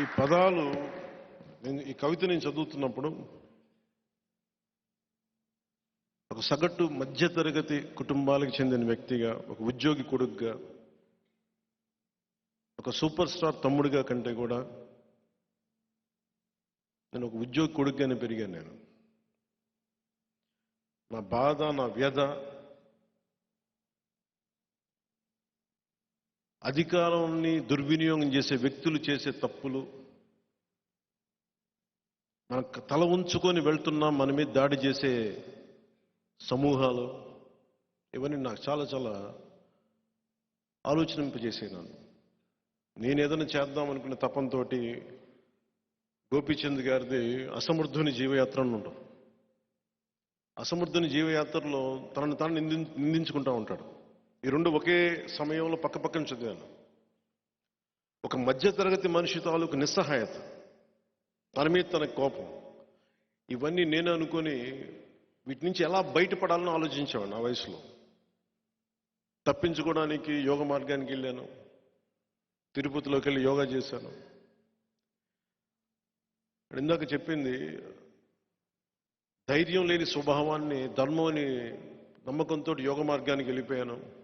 ఈ పదాలు నేను ఈ కవిత నేను చదువుతున్నప్పుడు ఒక సగటు మధ్యతరగతి కుటుంబాలకు చెందిన వ్యక్తిగా ఒక ఉద్యోగి కొడుకుగా ఒక సూపర్ స్టార్ తమ్ముడిగా కంటే కూడా నేను ఒక ఉద్యోగి కొడుకుగానే పెరిగాను నేను. నా బాధ నా వ్యధ అధికారాన్ని దుర్వినియోగం చేసే వ్యక్తులు చేసే తప్పులు మన తల ఉంచుకొని వెళ్తున్నాం మన మీద దాడి చేసే సమూహాలు ఇవన్నీ నాకు చాలా చాలా ఆలోచనింపజేసేనాను నేను ఏదైనా చేద్దాం అనుకునే తపంతో గోపీచంద్ గారిది అసమర్థుని జీవయాత్ర అని ఉంటుంది అసమర్థుని జీవయాత్రలో తనను తాను నింది నిందించుకుంటా ఉంటాడు. ఈ రెండు ఒకే సమయంలో పక్క పక్కన చదివాను. ఒక మధ్యతరగతి మనిషి తాలూకు నిస్సహాయత తన మీద తన కోపం ఇవన్నీ నేను అనుకొని వీటి నుంచి ఎలా బయటపడాలని ఆలోచించాను నా వయసులో. తప్పించుకోవడానికి యోగ మార్గానికి వెళ్ళాను తిరుపతిలోకి వెళ్ళి యోగా చేశాను. ఇందాక చెప్పింది ధైర్యం లేని స్వభావాన్ని ధర్మం అని నమ్మకంతో యోగ మార్గానికి వెళ్ళిపోయాను.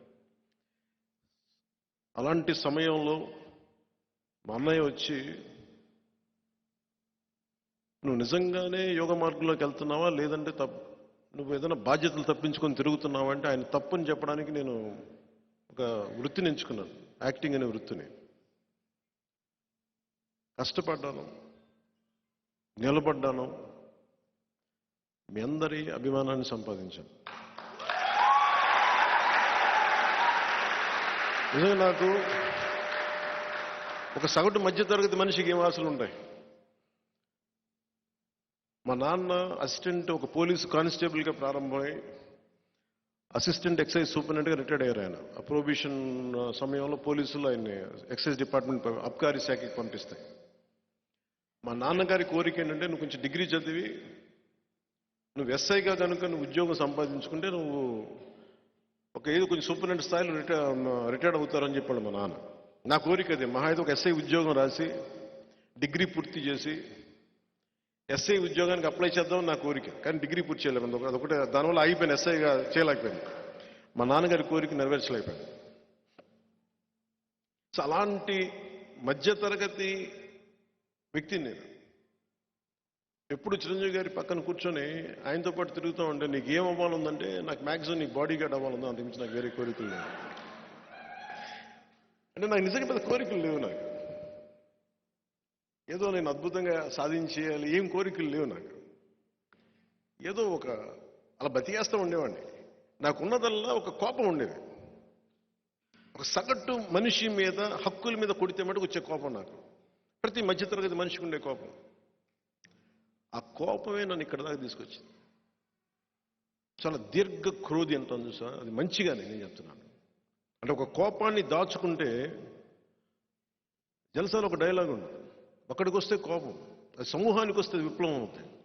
అలాంటి సమయంలో మా అన్నయ్య వచ్చి నువ్వు నిజంగానే యోగ మార్గంలోకి వెళ్తున్నావా? లేదంటే తప్ నువ్వు ఏదైనా బాధ్యతలు తప్పించుకొని తిరుగుతున్నావా? అంటే ఆయన తప్పుని చెప్పడానికి నేను ఒక వృత్తిని ఎంచుకున్నాను యాక్టింగ్ అనే వృత్తిని. కష్టపడ్డాను నిలబడ్డాను. మీ అందరి అభిమానాన్ని సంపాదించాను. నిజంగా నాకు ఒక సగటు మధ్యతరగతి మనిషికి ఏం ఆశలు ఉంటాయి? మా నాన్న అసిస్టెంట్ ఒక పోలీసు కానిస్టేబుల్గా ప్రారంభమై అసిస్టెంట్ ఎక్సైజ్ సూపరింటెండెంట్గా రిటైర్డ్ అయ్యారు ఆయన. ఆ ప్రొబిషన్ సమయంలో పోలీసులు ఆయన్ని ఎక్సైజ్ డిపార్ట్మెంట్ అబ్కారీ శాఖకి పంపిస్తాయి. మా నాన్నగారి కోరిక ఏంటంటే నువ్వు కొంచెం డిగ్రీ చదివి నువ్వు ఎస్ఐగా కనుక నువ్వు ఉద్యోగం సంపాదించుకుంటే నువ్వు ఒక ఏదో కొంచెం సూపరింటెండెంట్ స్థాయిలో రిటైర్ రిటైర్డ్ అవుతారని చెప్పాడు మా నాన్న. నా కోరిక అదే. మహా అయితే ఒక ఎస్ఐ ఉద్యోగం రాసి డిగ్రీ పూర్తి చేసి ఎస్ఐ ఉద్యోగానికి అప్లై చేద్దాం నా కోరిక. కానీ డిగ్రీ పూర్తి చేయలేము అదొకటే దానివల్ల అయిపోయాను ఎస్ఐగా చేయలేకపోయాను. మా నాన్నగారి కోరిక నెరవేర్చలేకపోయాను. సో అలాంటి మధ్యతరగతి వ్యక్తిని నేను ఎప్పుడు చిరంజీవి గారి పక్కన కూర్చొని ఆయనతో పాటు తిరుగుతూ ఉంటే నీకు ఏం అవ్వాలందంటే నాకు మ్యాక్సిమం నీకు బాడీ గార్డ్ అవ్వాలందో అంతకుమించి నాకు వేరే కోరికలు లేవు. అంటే నాకు నిజంగా పెద్ద కోరికలు లేవు నాకు. ఏదో నేను అద్భుతంగా సాధించేయాలి ఏం కోరికలు లేవు నాకు. ఏదో ఒక అలా బతికేస్తూ ఉండేవాడిని. నాకున్నదల్లా ఒక కోపం ఉండేది. ఒక సగటు మనిషి మీద హక్కుల మీద కొడితే మటుకు వచ్చే కోపం నాకు. ప్రతి మధ్యతరగతి మనిషికి ఉండే కోపం. ఆ కోపమే నన్ను ఇక్కడ దాకా తీసుకొచ్చింది. చాలా దీర్ఘ క్రోధి ఎంత ఉంది సార్. అది మంచిగానే నేను చెప్తున్నాను. అంటే ఒక కోపాన్ని దాచుకుంటే జలసాలో ఒక డైలాగ్ ఉంది. ఒకడికి వస్తే కోపం అది సమూహానికి వస్తే విప్లవం అవుతాయి.